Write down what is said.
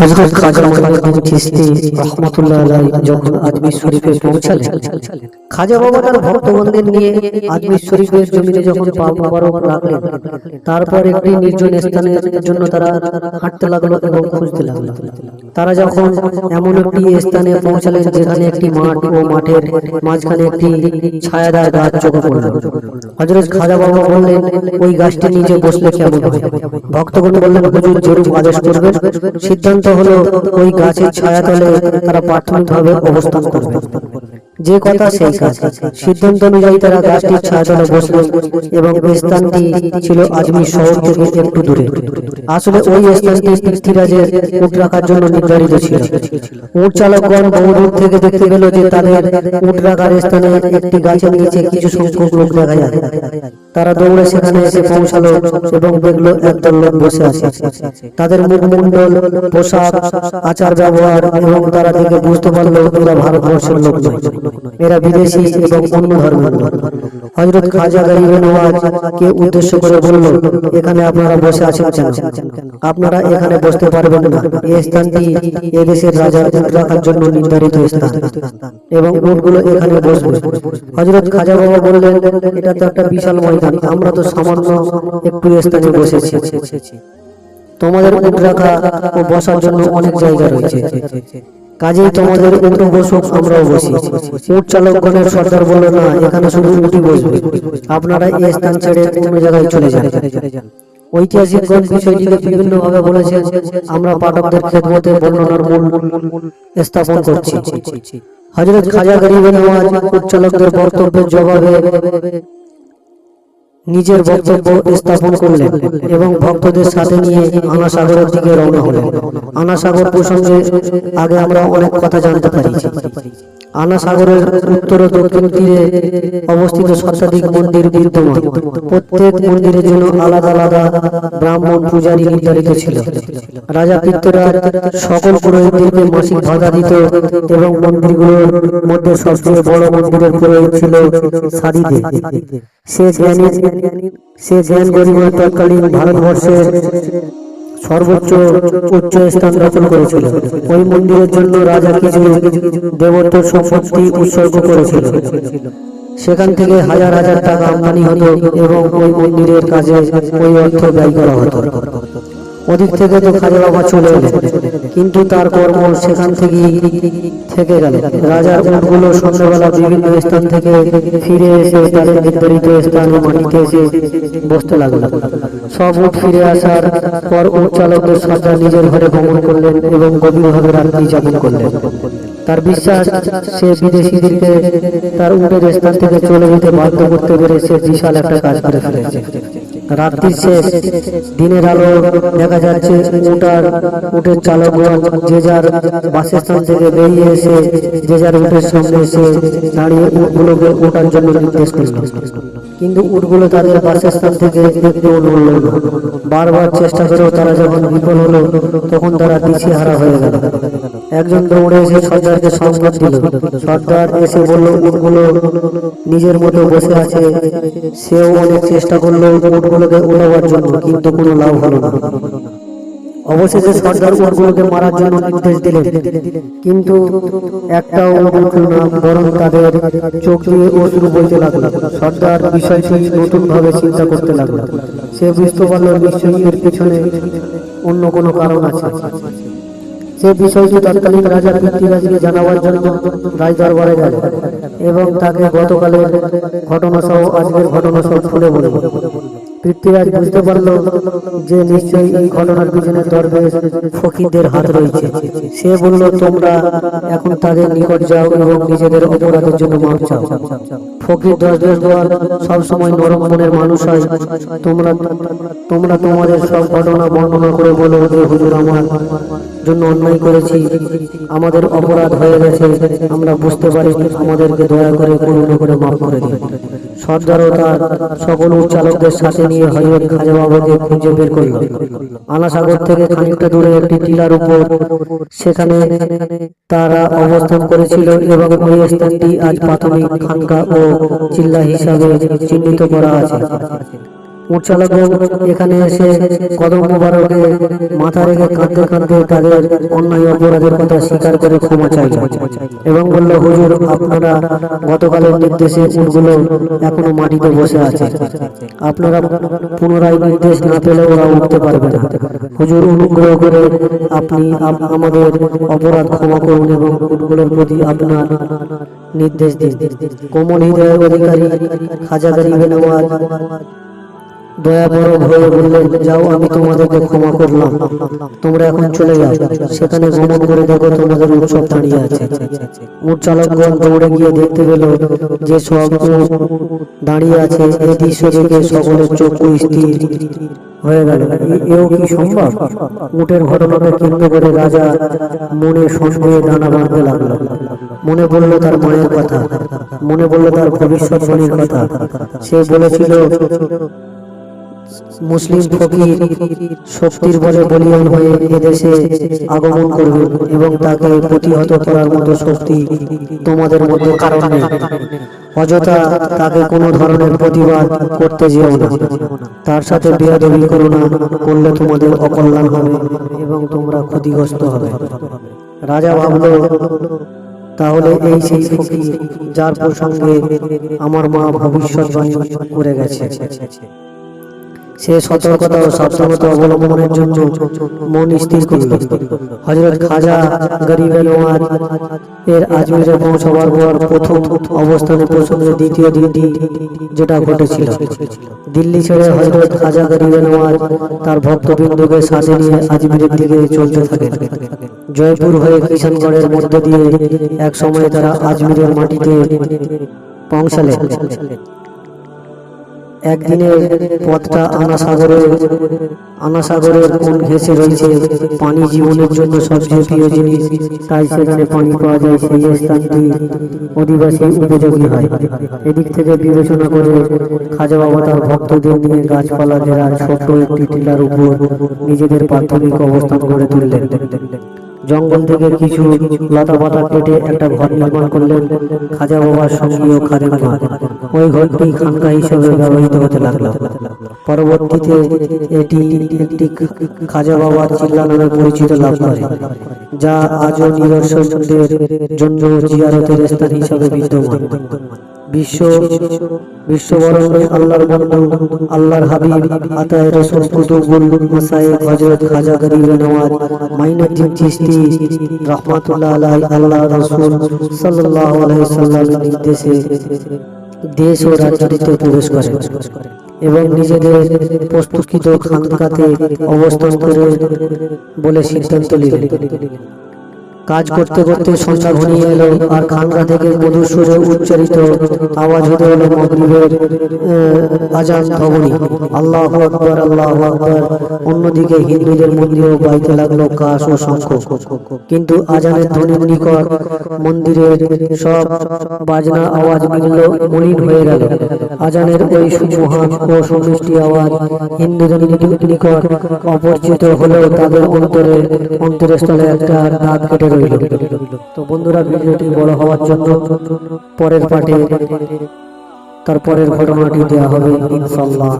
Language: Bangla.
হযরত খাজা মঈনুদ্দিন চিশতি রাহমাতুল্লাহ আলাইহি যখন আজমির শরীফে পৌঁছালেন খাজা বাবা তার ভক্তগণদের নিয়ে আজমির শরীফের জমিতে যখন পা মুবারক রাখলেন, তারপর একটি নির্জন স্থানের জন্য তারা হাঁটতে লাগল এবং খুঁজতে লাগল। তারা যখন এমন একটি স্থানে পৌঁছালেন যেখানে একটি মাঠ ও মাঠের মাঝখানে একটি ছায়াদার গাছ চোখে পড়ল হজরত খাজা বাবা বললেন, ওই গাছটি নিচে বসলে কেমন হবে? ভক্তগণ বললেন, হুজুর যেরূপ আদেশ করবেন। সিদ্ধান্ত হলো, ওই গাছের ছায়াতলে তারা প্রাথমিকভাবে অবস্থান করবে। যে কথা সেই কাজ। সিদ্ধান্ত অনুযায়ী তারা গাছটির ছায়াতলে বসলেন এবং স্থানটি ছিল আজমির শহর থেকে একটু দূরে। আসলে ওই স্থানটি পৃথ্বীরাজের উট রাখার জন্য নির্ধারিত ছিল। উট চালকগণ বহু দূর থেকে দেখতে পেল যে তাদের উট রাখার স্থানে একটি গাছের নিচে কিছু সংখ্যক লোক দেখা যায় তারা দৌড়ে সেখানে এসে পৌঁছালো এবং দেখল একদল লোক বসে আছে। তাদের মুখমণ্ডল, পোশাক আচার ব্যবহার এবং তারা দেখে বুঝতে পারল এরা ভারতবর্ষের লোক নয়। এরা বিদেশি এবং অন্য ধর্মের লোক। হযরত খাজা গরিব নওয়াজ কে উদ্দেশ্য করে বলল, এখানে আপনারা বসে আছেন কেন? আপনারা এখানে বসতে পারবেন না। এই স্থানটি এদেশের উট রাখার জন্য নির্ধারিত স্থান। এবং উটগুলো এখানে বসবে। হযরত খাজা বাবা বললেন, এটা তো একটা বিশাল ময়দান। আমরা তো সামান্য একটু স্থানে বসেছি। তোমাদের উট রাখা ও বসার জন্য অনেক জায়গা রয়েছে। কাজেই তোমাদের উঠে বসুক আমরাও বসি উট চালকগণের সর্দার বলল না এখানে শুধু উঠি বসবে। আপনারা এই স্থান ছেড়ে অন্য জায়গায় চলে যান। ঐতিহাসিকগণ বিষয়টিকে বিভিন্ন ভাবে বলেছেন আমরা পাঠকদের বর্ণনার মূল স্থাপন করছি। হযরত খাজা গরিব নওয়াজ উট চালকদের বক্তব্যের জবাবে নিজের বক্তব্য স্থাপন করলেন এবং ভক্তদের সাথে নিয়ে আনা সাগরের দিকে রওনা হলেন। আনাসাগর প্রসঙ্গে আগে আমরা অনেক কথা জানতে পারি। আনা সাগরের উত্তর ও দক্ষিণ তীরে অবস্থিত শতাধিক মন্দির বিদ্যমান। প্রত্যেক মন্দিরের জন্য আলাদা আলাদা ব্রাহ্মণ পূজারী নির্ধারিত ছিল। রাজা সকল পুরোহিতদেরকে মাসিক ভাড়া দিত এবং মন্দিরগুলোর মধ্যে সবচেয়ে বড় মন্দিরের পুরোহিত ছিল সে জ্ঞানী সে জ্ঞান তৎকালীন ভারতবর্ষের সর্বোচ্চ উচ্চ স্থান দখল করেছিল। ওই মন্দিরের জন্য রাজা কিছু দেবতার সম্পত্তি উৎসর্গ করেছিল। সেখান থেকে হাজার হাজার টাকা আমদানি হতো এবং ওই মন্দিরের কাজে ওই অর্থ ব্যয় করা হতো। ওদিক থেকে তো খাজা বাবা চলে এলেন কিন্তু তার কর্ম সেখান থেকে থেকে গেল। রাজার উটগুলো সন্ধ্যাবেলা বিভিন্ন স্থান থেকে ফিরে এসে তাদের নির্ধারিত স্থানে মাটিতে এসে বসতে লাগল। সব উট ফিরে আসার পর উট চালকদের সর্দার নিজের ঘরে ভ্রমণ করলেন এবং গভীরভাবে রাত্রি যাপন করলেন। তার বিশ্বাস, সে বিদেশিদেরকে তার উটের স্থান থেকে চলে যেতে বাধ্য করতে পেরে সে বিশাল একটা কাজ করে ফেলেছে। রাত্রির শেষ দিনের আলো দেখা যাচ্ছে উটার উটের চালকগণ যে যার বাসস্থান থেকে বেরিয়ে এসে, যে যার উটের সামনে এসে দাঁড়িয়ে উটগুলোকে ওঠার জন্য নির্দেশ করল। কিন্তু উটগুলো তাদের বাসস্থান থেকে নড়ল না বারবার চেষ্টা করেও তারা যখন বিফল হলো, তখন তারা পিছিয়ে হারা হয়ে গেল। একজন দৌড়ে এসে সর্দারকে সংবাদ দিল। সর্দার এসে বলল, উটগুলো নিজের মতো বসে আছে। সেও অনেক চেষ্টা করল উটগুলোকে ওঠাবার জন্য কিন্তু কোনো লাভ হলো না। অবশেষে সর্দার উটগুলোকে মারার জন্য নির্দেশ দিলেন। কিন্তু একটাও উট উঠল না বরং তাদের চোখ দিয়ে অশ্রু বইতে লাগল। সর্দার বিষয়টি নতুন ভাবে চিন্তা করতে লাগল। সে বুঝতে পারল নিশ্চয়ই এর পেছনে অন্য কোনো কারণ আছে। সে বিষয়টি তৎকালীন রাজা পৃথ্বীরাজকে জানাবার জন্য রাজ দরবারে গেল এবং তাকে গতকালের ঘটনা সহ আজকের ঘটনা সহ খুলে বলল। পৃথ্বীরাজ বুঝতে পারল যে নিশ্চয়ই এই ঘটনার পিছনে দরবেশ ফকিরদের হাত রয়েছে। সে বলল, তোমরা এখন তাদের নিকট যাও এবং নিজেদের অপরাধের জন্য মাপ চাও। ফকির দরবেশগণ সবসময় নরম মনের মানুষ হয়। তোমরা তোমরা তোমাদের সব ঘটনা বর্ণনা করে বলো যে হুজুর, আমার জন্য অন্যায় করেছি। আমাদের অপরাধ হয়ে গেছে। আমরা বুঝতে পারি আমাদেরকে দয়া করে করুণা করে মাফ করে দিন। সর্দার ও তার সকল উচ্চালকদের সাথে নিয়ে হজরত খাজা বাবাকে খুঁজে বের করল। আনাসাগর থেকে খানিকটা দূরে একটি টিলার উপর সেখানে তারা অবস্থান করেছিল এবং ওই স্থানটি আজ প্রাথমিক খানকা ও চিল্লা হিসাবে চিহ্নিত করা আছে। উট এখানে এসে কদম মোবারকে মাথা রেখে কাঁদতে কাঁদতে তাদের অন্যায় অপরাধের কথা স্বীকার করে ক্ষমা চাইল এবং বলল, হুজুর, আপনারা গতকালের নির্দেশে উটগুলো এখনও মাটিতে বসে আছে। আপনারা পুনরায় নির্দেশ না পেলে ওরা উঠতে পারবে না। হুজুর, অনুগ্রহ করে আপনি আমাদের অপরাধ ক্ষমা করুন এবং উটগুলোর প্রতি আপনার নির্দেশ দিন। কোমল হৃদয়ের অধিকারী খাজা গরিবে নওয়াজ দয়া বড় হয়ে বললেন যাও, আমি তোমাদেরকে ক্ষমা করলাম। তোমরা এখন চলে যাও। সেখানে গমন করে দেখো তোমাদের উৎসব দাঁড়িয়ে আছে। উট চালকগণ দৌড়ে গিয়ে দেখতে পেল যে সব দাঁড়িয়ে আছে এই দৃশ্য দেখে সকলের চক্ষু স্থির হয়ে গেল। এও কি সম্ভব? উটের ঘটনাকে কেন্দ্র করে রাজা মনে সন্দেহে দানা বাঁধতে লাগল। মনে পড়ল তার মায়ের কথা। মনে পড়ল তার ভবিষ্যৎবাণীর কথা। সে বলেছিল মুসলিম ফকির শক্তির বলে বলিয়ান হয়ে এদেশে আগমন করবে এবং তাকে প্রতিহত করার মতো শক্তি তোমাদের মধ্যে কারণ নেই। অযথা তাকে কোনো ধরনের প্রতিবাদ করতে যেও না। তার সাথে বেয়াদবি করো না, করলে তোমাদের অকল্যাণ হবে এবং তোমরা ক্ষতিগ্রস্ত হবে। রাজা ভাবলো, তাহলে এই সেই ফকির যার প্রসঙ্গে আমার মা ভবিষ্যৎবাণী করে গেছে। সে সতর্কতা ও সাবধানতা অবলম্বনের জন্য মন স্থির করল। হজরত খাজা গরিবে নওয়াজ এর আজমিরে পৌঁছাবার পর প্রথম অবস্থানে পৌঁছানোর দ্বিতীয় দিনটি যেটা ঘটেছিল। দিল্লি ছেড়ে হজরত খাজা গরিবে নওয়াজ তার ভক্তবৃন্দকে সাথে নিয়ে আজমিরের দিকে চলতে থাকেন। জয়পুর হয়ে কিষানগড়ের মধ্য দিয়ে এক সময় তারা আজমিরের মাটিতে পৌঁছালেন। একদিনের পথটা আনাসাগরের আনাসাগরের কোন ঘেঁষে রয়েছে, পানি জীবনের জন্য সবচেয়ে প্রিয় জিনিস, তাই সেখানে পানি পাওয়া যায়, সেই স্থানটি অধিবাসী উপযোগী হয়। এদিক থেকে বিবেচনা করে খাজা বাবা তার ভক্তদের নিয়ে গাছপালা ঘেরা ছোট্ট একটি টিলার উপর নিজেদের প্রাথমিক অবস্থান গড়ে তুললেন। জঙ্গল থেকে কিছু লতা পাতা কেটে একটা ঘর নির্মাণ করলেন। খাজা বাবার সঙ্গীয় খাদেম ওই ঘরটি খানকা হিসেবে ব্যবহৃত হতে লাগল। পরবর্তীতে এটি একটি খাজা বাবার চিল্লা নামে পরিচিত লাভ করে, যা আজও নিদর্শনদের জন্য জিয়ারতের স্থান হিসাবে বিদ্যমান। বিশ্ব, বিশ্ববরণে আল্লাহর বন্ধু আল্লাহর হাবিব মাসায়ে হযরত খাজা গরিবে নওয়াজ চিশতি রাহমাতুল্লাহ আলাইহি রাসূল সাল্লাল্লাহু আলাইহি নির্দেশে দেশ ও প্রবেশ করে এবং নিজেদের প্রস্তুতকৃত খানকাতে অবস্থান করে বলে সিদ্ধান্ত নিলেন। কাজ করতে করতে সন্ধ্যা ঘনিয়ে এলো, আর খানকা থেকে মধুর সুরে উচ্চারিত আওয়াজ হতে হলো মগরিবের আজান ধ্বনি। আল্লাহ আকবর আল্লাহ আকবর। অন্যদিকে হিন্দুদের মন্দিরেও বাইতে লাগল কাশ ও শঙ্খ। কিন্তু আজানের ধ্বনির নিকট মন্দিরের সব বাজনা আওয়াজ মিলল, মলিন হয়ে গেল। আজানের ওই সুমহান ও সুমিষ্টি আওয়াজ হিন্দুদের নিকট অপরিচিত হলেও তাদের অন্তরে, অন্তরস্থলে একটা দাগ কেটে রইল তো বন্ধুরা, ভিডিওটি বড় হওয়ার জন্য পরের পার্টি তার পরের ঘটনাটি দেওয়া হবে ইনশাল্লাহ